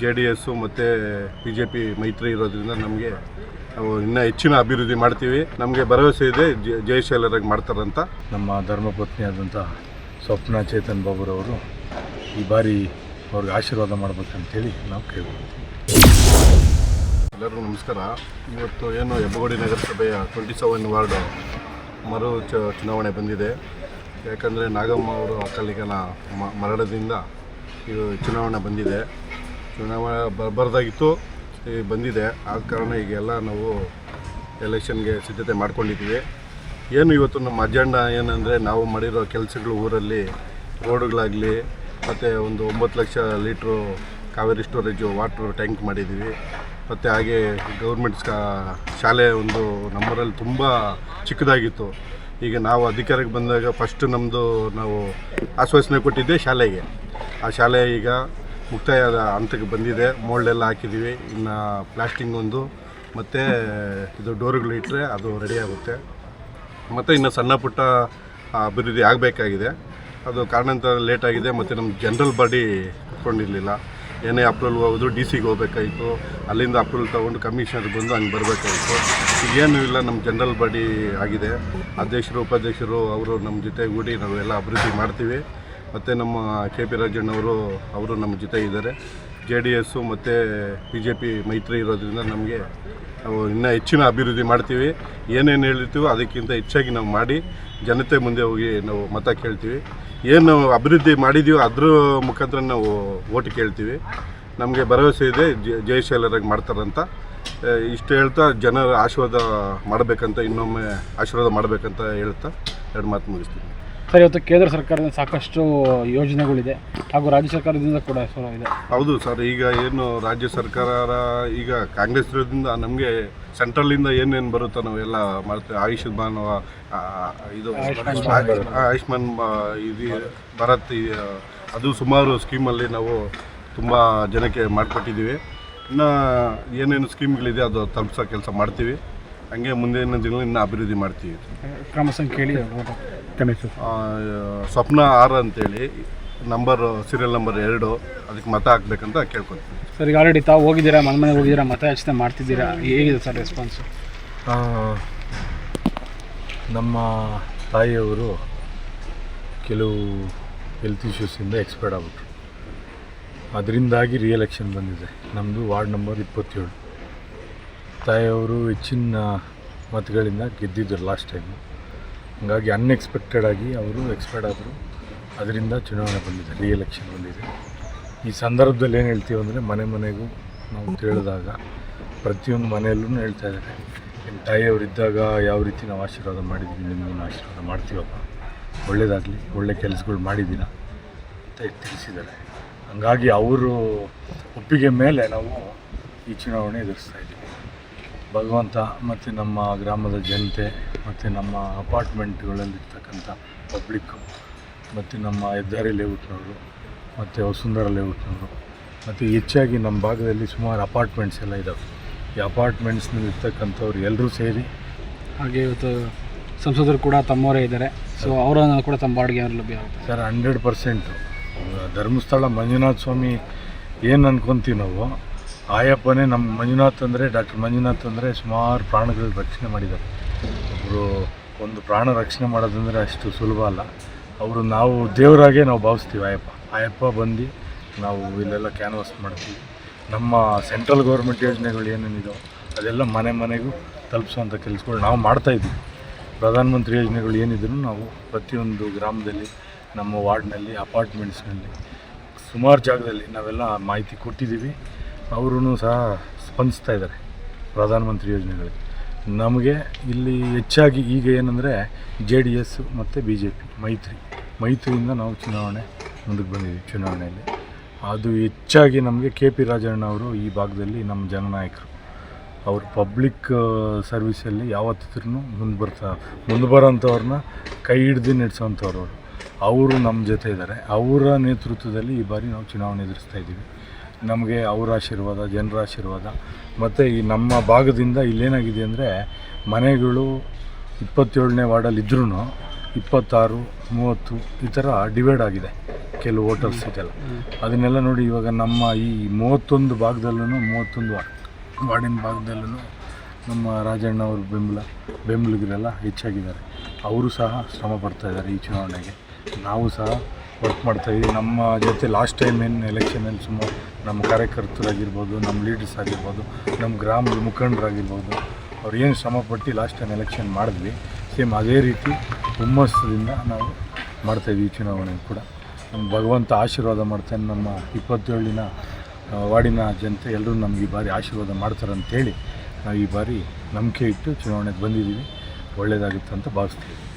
J D S ಮತ್ತು B J P ಮೈತ್ರಿ ಇರೋದ್ರಿಂದ ನಮಗೆ ನಾವು ಇನ್ನೂ ಹೆಚ್ಚಿನ ಅಭಿವೃದ್ಧಿ ಮಾಡ್ತೀವಿ. ನಮಗೆ ಭರವಸೆ ಇದೆ ಜಯಶೀಲರಾಗಿ ಮಾಡ್ತಾರಂತ. ನಮ್ಮ ಧರ್ಮಪತ್ನಿಯಾದಂಥ ಸ್ವಪ್ನ ಚೇತನ್ ಬಾಬುರವರು ಈ ಬಾರಿ ಅವ್ರಿಗೆ ಆಶೀರ್ವಾದ ಮಾಡ್ಬೇಕಂತೇಳಿ ನಾವು ಕೇಳ್ಬೋದು ಎಲ್ಲರಿಗೂ ನಮಸ್ಕಾರ. ಇವತ್ತು ಏನು ಹೆಬ್ಬಗೋಡಿ ನಗರಸಭೆಯ ಟ್ವೆಂಟಿ ಸೆವೆನ್ ವಾರ್ಡು ಮರು ಚ ಚುನಾವಣೆ ಬಂದಿದೆ. ಯಾಕಂದರೆ ನಾಗಮ್ಮ ಅವರು ಅಕಾಲಿಕನ ಮ- ಮರಣದಿಂದ ಇದು ಚುನಾವಣೆ ಬಂದಿದೆ. ಚುನಾವಣೆ ಬರಬಾರ್ದಾಗಿತ್ತು ಬಂದಿದೆ. ಆದ ಕಾರಣ ಈಗೆಲ್ಲ ನಾವು ಎಲೆಕ್ಷನ್ಗೆ ಸಿದ್ಧತೆ ಮಾಡ್ಕೊಂಡಿದ್ದೀವಿ. ಏನು ಇವತ್ತು ನಮ್ಮ ಅಜೆಂಡಾ ಏನಂದರೆ ನಾವು ಮಾಡಿರೋ ಕೆಲಸಗಳು ಊರಲ್ಲಿ, ರೋಡುಗಳಾಗಲಿ, ಮತ್ತು ಒಂದು ಒಂಬತ್ತು lakh litre Kaveri storage water tank ಮಾಡಿದ್ದೀವಿ. ಮತ್ತು ಹಾಗೆ ಗೌರ್ಮೆಂಟ್ ಶಾಲೆ ಒಂದು ನಮ್ಮೂರಲ್ಲಿ ತುಂಬ ಚಿಕ್ಕದಾಗಿತ್ತು. ಈಗ ನಾವು ಅಧಿಕಾರಕ್ಕೆ ಬಂದಾಗ ಫಸ್ಟ್ ನಮ್ಮದು ನಾವು ಆಶ್ವಾಸನೆ ಕೊಟ್ಟಿದ್ದೆ ಶಾಲೆಗೆ. ಆ ಶಾಲೆ ಈಗ ಮುಕ್ತಾಯದ ಹಂತಕ್ಕೆ ಬಂದಿದೆ. ಮೋಲ್ಡೆಲ್ಲ ಹಾಕಿದ್ದೀವಿ. ಇನ್ನು ಪ್ಲಾಸ್ಟಿಂಗ್ ಒಂದು. ಮತ್ತು ಇದು ಡೋರ್ಗಳು ಇಟ್ಟರೆ ಅದು ರೆಡಿ ಆಗುತ್ತೆ. ಮತ್ತು ಇನ್ನು ಸಣ್ಣ ಪುಟ್ಟ ಅಭಿವೃದ್ಧಿ ಆಗಬೇಕಾಗಿದೆ. ಅದು ಕಾರಣಾಂತರ ಲೇಟ್ ಆಗಿದೆ. ಮತ್ತು ನಮ್ಮ ಜನರಲ್ ಬಾಡಿ ಕುತ್ಕೊಂಡಿರಲಿಲ್ಲ ಏನೇ ಅಪ್ರೂವಲ್ ಹೋಗೋದು ಡಿ ಸಿಗೆ ಹೋಗ್ಬೇಕಾಯಿತು. ಅಲ್ಲಿಂದ ಅಪ್ರೂವಲ್ ತೊಗೊಂಡು ಕಮಿಷನರ್ ಬಂದು ಹಂಗೆ ಬರಬೇಕಾಯಿತು. ಈಗೇನು ಇಲ್ಲ ನಮ್ಮ ಜನರಲ್ ಬಾಡಿ ಆಗಿದೆ. ಅಧ್ಯಕ್ಷರು, ಉಪಾಧ್ಯಕ್ಷರು, ಅವರು ನಮ್ಮ ಜೊತೆ ಕೂಡಿ ನಾವೆಲ್ಲ ಅಭಿವೃದ್ಧಿ ಮಾಡ್ತೀವಿ. ಮತ್ತು ನಮ್ಮ ಕೆ ಪಿ ರಾಜಣ್ಣವರು, ಅವರು ನಮ್ಮ ಜೊತೆ ಇದ್ದಾರೆ. ಜೆ ಡಿ ಎಸ್ಸು ಮತ್ತು ಬಿ ಜೆ ಪಿ ಮೈತ್ರಿ ಇರೋದ್ರಿಂದ ನಮಗೆ ನಾವು ಇನ್ನೂ ಹೆಚ್ಚಿನ ಅಭಿವೃದ್ಧಿ ಮಾಡ್ತೀವಿ. ಏನೇನು ಹೇಳಿರ್ತೀವೋ ಅದಕ್ಕಿಂತ ಹೆಚ್ಚಾಗಿ ನಾವು ಮಾಡಿ, ಜನತೆ ಮುಂದೆ ಹೋಗಿ ನಾವು ಮತ ಕೇಳ್ತೀವಿ. ಏನು ಅಭಿವೃದ್ಧಿ ಮಾಡಿದ್ದೀವೋ ಅದ್ರ ಮುಖಾಂತರ ನಾವು ಓಟ್ ಕೇಳ್ತೀವಿ. ನಮಗೆ ಭರವಸೆ ಇದೆ ಜಯಶೀಲರಾಗಿ ಮಾಡ್ತಾರಂತ. ಇಷ್ಟು ಹೇಳ್ತಾ ಜನರ ಆಶೀರ್ವಾದ ಮಾಡಬೇಕಂತ, ಇನ್ನೊಮ್ಮೆ ಆಶೀರ್ವಾದ ಮಾಡಬೇಕಂತ ಹೇಳ್ತಾ ಎರಡು ಮಾತು ಮುಗಿಸ್ತೀನಿ. ಸರ್ ಇವತ್ತು ಕೇಂದ್ರ ಸರ್ಕಾರದಿಂದ ಸಾಕಷ್ಟು ಯೋಜನೆಗಳಿದೆ ಹಾಗೂ ರಾಜ್ಯ ಸರ್ಕಾರದಿಂದ ಕೂಡ ಸರ್ ಇದೆ. ಹೌದು ಸರ್ ಈಗ ಏನು ರಾಜ್ಯ ಸರ್ಕಾರ ಈಗ ಕಾಂಗ್ರೆಸ್ ಇರೋದ್ರಿಂದ ನಮಗೆ ಸೆಂಟ್ರಲಿಂದ ಏನೇನು ಬರುತ್ತೋ ನಾವೆಲ್ಲ ಮಾಡ್ತೇವೆ. ಆಯುಷ್ಮಾನ್ ಇದು ಆಯುಷ್ಮಾನ್ ಇದು ಭಾರತ್ ಅದು ಸುಮಾರು ಸ್ಕೀಮಲ್ಲಿ ನಾವು ತುಂಬ ಜನಕ್ಕೆ ಮಾಡಿಕೊಟ್ಟಿದ್ದೀವಿ. ಇನ್ನು ಏನೇನು ಸ್ಕೀಮ್ಗಳಿದೆ ಅದು ತಲುಪಿಸೋ ಕೆಲಸ ಮಾಡ್ತೀವಿ. ಹಂಗೆ ಮುಂದಿನ ದಿನಗಳಲ್ಲಿ ಇನ್ನೂ ಅಭಿವೃದ್ಧಿ ಮಾಡ್ತೀವಿ. ಕ್ರಮ ಸಂಖ್ಯೆ ಹೇಳಿ ಗಣೇಶ್ ಆ, ಸ್ವಪ್ನ ಆರ್ ಅಂತೇಳಿ ನಂಬರ್ ಸೀರಿಯಲ್ ನಂಬರ್ ಎರಡು ಅದಕ್ಕೆ ಮತ ಹಾಕ್ಬೇಕಂತ ಕೇಳ್ಕೊತೀನಿ ಸರ್ ಈಗ ಆಲ್ರೆಡಿ ತಾವು ಹೋಗಿದ್ದೀರಾ ಮನೆ ಮನೆಗೆ ಹೋಗಿದ್ದೀರಾ ಮತ ಯಾಚನೆ ಮಾಡ್ತಿದ್ದೀರಾ ಹೇಗಿದೆ ಸರ್ ರೆಸ್ಪಾನ್ಸ್ ನಮ್ಮ ತಾಯಿಯವರು ಕೆಲವು ಹೆಲ್ತ್ ಇಶ್ಯೂಸಿಂದ ಎಕ್ಸ್ಪೈರ್ಡ್ ಆಗ್ಬಿಟ್ರು. ಅದರಿಂದಾಗಿ ರಿಯಲೆಕ್ಷನ್ ಬಂದಿದೆ. ನಮ್ಮದು ವಾರ್ಡ್ ನಂಬರ್ ಇಪ್ಪತ್ತೇಳು. ತಾಯಿಯವರು ಹೆಚ್ಚಿನ ಮತಗಳಿಂದ ಗೆದ್ದಿದ್ದರು ಲಾಸ್ಟ್ ಟೈಮು ಹಾಗಾಗಿ ಅನ್ಎಕ್ಸ್ಪೆಕ್ಟೆಡ್ ಆಗಿ ಅವರು ಎಕ್ಸ್ಪೈರ್ಡ್ ಆದರು. ಅದರಿಂದ ಚುನಾವಣೆ ಬಂದಿದೆ ರಿಎಲೆಕ್ಷನ್ ಬಂದಿದೆ. ಈ ಸಂದರ್ಭದಲ್ಲಿ ಏನು ಹೇಳ್ತೀವಿ ಅಂದರೆ ಮನೆ ಮನೆಗೂ ನಾವು ಕೇಳಿದಾಗ ಪ್ರತಿಯೊಂದು ಮನೆಯಲ್ಲೂ ಹೇಳ್ತಾ ಇದ್ದಾರೆ ನಿಮ್ಮ ತಾಯಿಯವರಿದ್ದಾಗ ಯಾವ ರೀತಿ ನಾವು ಆಶೀರ್ವಾದ ಮಾಡಿದ್ದೀವಿ ನಿಮ್ಮನ್ನು ಆಶೀರ್ವಾದ ಮಾಡ್ತೀವಪ್ಪ? ಒಳ್ಳೇದಾಗಲಿ, ಒಳ್ಳೆ ಕೆಲಸಗಳು ಮಾಡಿದ್ದೀರಾ? ಅಂತ ತಿಳಿಸಿದ್ದಾರೆ. ಹಂಗಾಗಿ ಅವರು ಒಪ್ಪಿಗೆ ಮೇಲೆ ನಾವು ಈ ಚುನಾವಣೆ ಎದುರಿಸ್ತಾ ಇದ್ದೀವಿ. ಭಗವಂತ ಮತ್ತು ನಮ್ಮ ಗ್ರಾಮದ ಜನತೆ ಮತ್ತು ನಮ್ಮ ಅಪಾರ್ಟ್ಮೆಂಟ್ಗಳಲ್ಲಿರ್ತಕ್ಕಂಥ ಪಬ್ಲಿಕ್ಕು, ಮತ್ತು ನಮ್ಮ ಹೆದ್ದಾರಿ ಲೇಔಟ್ನವರು, ಮತ್ತು ವಸುಂಧರ ಲೇಔಟ್ನವರು, ಮತ್ತು ಹೆಚ್ಚಾಗಿ ನಮ್ಮ ಭಾಗದಲ್ಲಿ ಸುಮಾರು ಅಪಾರ್ಟ್ಮೆಂಟ್ಸ್ ಎಲ್ಲ ಇದ್ದಾವೆ ಈ ಅಪಾರ್ಟ್ಮೆಂಟ್ಸ್ನಲ್ಲಿ ಇರ್ತಕ್ಕಂಥವ್ರು ಎಲ್ಲರೂ ಸೇರಿ, ಹಾಗೆ ಇವತ್ತು ಸಂಸದರು ಕೂಡ ತಮ್ಮವರೇ ಇದ್ದಾರೆ. ಸೊ ಅವರನ್ನು ಕೂಡ ತಮ್ಮ ಬಾಡಿಗೆ ಲಭ್ಯ ಆಗುತ್ತೆ? Sir, hundred percent. Dharmasthala Manjunatha Swamy ಏನು ಅಂದ್ಕೊಂತೀವಿ ನಾವು? ಆಯಪ್ಪನೇ ನಮ್ಮ ಮಂಜುನಾಥ್ ಅಂದರೆ, ಡಾಕ್ಟರ್ ಮಂಜುನಾಥ್ ಅಂದರೆ ಸುಮಾರು ಪ್ರಾಣಗಳ ರಕ್ಷಣೆ ಮಾಡಿದ್ದಾರೆ. ಒಬ್ಬರು ಒಂದು ಪ್ರಾಣ ರಕ್ಷಣೆ ಮಾಡೋದಂದರೆ ಅಷ್ಟು ಸುಲಭ ಅಲ್ಲ. ಅವರು ನಾವು ದೇವರಾಗೆ ನಾವು ಭಾವಿಸ್ತೀವಿ ಆಯಪ್ಪ ಆಯಪ್ಪ ಬಂದು ನಾವು ಇಲ್ಲೆಲ್ಲ ಕ್ಯಾನ್ವಾಸ್ ಮಾಡ್ತೀವಿ. ನಮ್ಮ ಸೆಂಟ್ರಲ್ ಗೌರ್ಮೆಂಟ್ ಯೋಜನೆಗಳು ಏನೇನಿದೋ ಅದೆಲ್ಲ ಮನೆ ಮನೆಗೂ ತಲುಪಿಸುವಂಥ ಕೆಲಸಗಳು ನಾವು ಮಾಡ್ತಾಯಿದ್ದೀವಿ ಪ್ರಧಾನಮಂತ್ರಿ ಯೋಜನೆಗಳು ಏನಿದ್ರು ನಾವು ಪ್ರತಿಯೊಂದು ಗ್ರಾಮದಲ್ಲಿ, ನಮ್ಮ ವಾರ್ಡ್ನಲ್ಲಿ, ಅಪಾರ್ಟ್ಮೆಂಟ್ಸ್ನಲ್ಲಿ, ಸುಮಾರು ಜಾಗದಲ್ಲಿ ನಾವೆಲ್ಲ ಮಾಹಿತಿ ಕೊಟ್ಟಿದ್ದೀವಿ. ಅವರೂ ಸಹ ಸ್ಪಂದಿಸ್ತಾ ಇದ್ದಾರೆ ಪ್ರಧಾನಮಂತ್ರಿ ಯೋಜನೆಗಳಿಗೆ. ನಮಗೆ ಇಲ್ಲಿ ಹೆಚ್ಚಾಗಿ ಈಗ ಏನಂದರೆ ಜೆ ಡಿ ಎಸ್ ಮತ್ತು ಬಿ ಜೆ ಪಿ, ಮೈತ್ರಿ. ಮೈತ್ರಿಯಿಂದ ನಾವು ಚುನಾವಣೆ ಮುಂದಕ್ಕೆ ಬಂದಿದ್ದೀವಿ ಚುನಾವಣೆಯಲ್ಲಿ. ಅದು ಹೆಚ್ಚಾಗಿ ನಮಗೆ ಕೆ ಪಿ ರಾಜಣ್ಣ ಅವರು ಈ ಭಾಗದಲ್ಲಿ ನಮ್ಮ ಜನನಾಯಕರು. ಅವರು ಪಬ್ಲಿಕ್ ಸರ್ವಿಸಲ್ಲಿ ಯಾವತ್ತಿದ್ರೂ ಮುಂದೆ ಬರ್ತಾ, ಮುಂದೆ ಬರೋಂಥವ್ರನ್ನ ಕೈ ಹಿಡ್ದು ನಡೆಸೋಂಥವ್ರು ಅವರು. ಅವರು ನಮ್ಮ ಜೊತೆ ಇದ್ದಾರೆ. ಅವರ ನೇತೃತ್ವದಲ್ಲಿ ಈ ಬಾರಿ ನಾವು ಚುನಾವಣೆ ಎದುರಿಸ್ತಾ ಇದ್ದೀವಿ. ನಮಗೆ ಅವರ ಆಶೀರ್ವಾದ ಜನರ ಆಶೀರ್ವಾದ. ಮತ್ತು ಈ ನಮ್ಮ ಭಾಗದಿಂದ ಇಲ್ಲೇನಾಗಿದೆ ಅಂದರೆ ಮನೆಗಳು ಇಪ್ಪತ್ತೇಳನೇ ವಾರ್ಡಲ್ಲಿ ಇದ್ರೂ ಇಪ್ಪತ್ತಾರು ಮೂವತ್ತು ಈ ಥರ ಡಿವೈಡ್ ಆಗಿದೆ ಕೆಲವು ಹೋಟೆಲ್ಸ್ ಇದೆಲ್ಲ ಅದನ್ನೆಲ್ಲ ನೋಡಿ ಇವಾಗ ನಮ್ಮ ಈ ಮೂವತ್ತೊಂದು ಭಾಗದಲ್ಲೂ ಮೂವತ್ತೊಂದು ವಾರ್ಡ್ ವಾರ್ಡಿನ ಭಾಗದಲ್ಲೂ ನಮ್ಮ ರಾಜಣ್ಣ ಅವ್ರ ಬೆಂಬಲ ಬೆಂಬಲಿಗರೆಲ್ಲ ಹೆಚ್ಚಾಗಿದ್ದಾರೆ. ಅವರು ಸಹ ಶ್ರಮ ಪಡ್ತಾಯಿದ್ದಾರೆ ಈ ಚುನಾವಣೆಗೆ. ನಾವು ಸಹ ವರ್ಕ್ ಮಾಡ್ತಾಯಿದ್ದೀವಿ ನಮ್ಮ ಜೊತೆ ಲಾಸ್ಟ್ ಟೈಮ್ ಏನು ಎಲೆಕ್ಷನಲ್ಲಿ ಸುಮಾರು ನಮ್ಮ ಕಾರ್ಯಕರ್ತರಾಗಿರ್ಬೋದು, ನಮ್ಮ ಲೀಡರ್ಸ್ ಆಗಿರ್ಬೋದು, ನಮ್ಮ ಗ್ರಾಮದ ಮುಖಂಡರಾಗಿರ್ಬೋದು, ಅವ್ರು ಏನು ಶ್ರಮಪಟ್ಟು ಲಾಸ್ಟ್ ಟೈಮ್ ಎಲೆಕ್ಷನ್ ಮಾಡಿದ್ವಿ. ಸೇಮ್ ಅದೇ ರೀತಿ ಹುಮ್ಮಸ್ಸದಿಂದ ನಾವು ಮಾಡ್ತಾಯಿದ್ವಿ ಈ ಚುನಾವಣೆ ಕೂಡ. ನಮ್ಮ ಭಗವಂತ ಆಶೀರ್ವಾದ ಮಾಡ್ತಾನೆ ನಮ್ಮ ಇಪ್ಪತ್ತೇಳಿನ ವಾರ್ಡಿನ ಜನತೆ ಎಲ್ಲರೂ ನಮ್ಗೆ ಈ ಬಾರಿ ಆಶೀರ್ವಾದ ಮಾಡ್ತಾರೆ ಅಂತೇಳಿ ನಾವು ಈ ಬಾರಿ ನಂಬಿಕೆ ಇಟ್ಟು ಚುನಾವಣೆಗೆ ಬಂದಿದ್ದೀವಿ. ಒಳ್ಳೆಯದಾಗುತ್ತೆ ಅಂತ ಭಾವಿಸ್ತೀವಿ.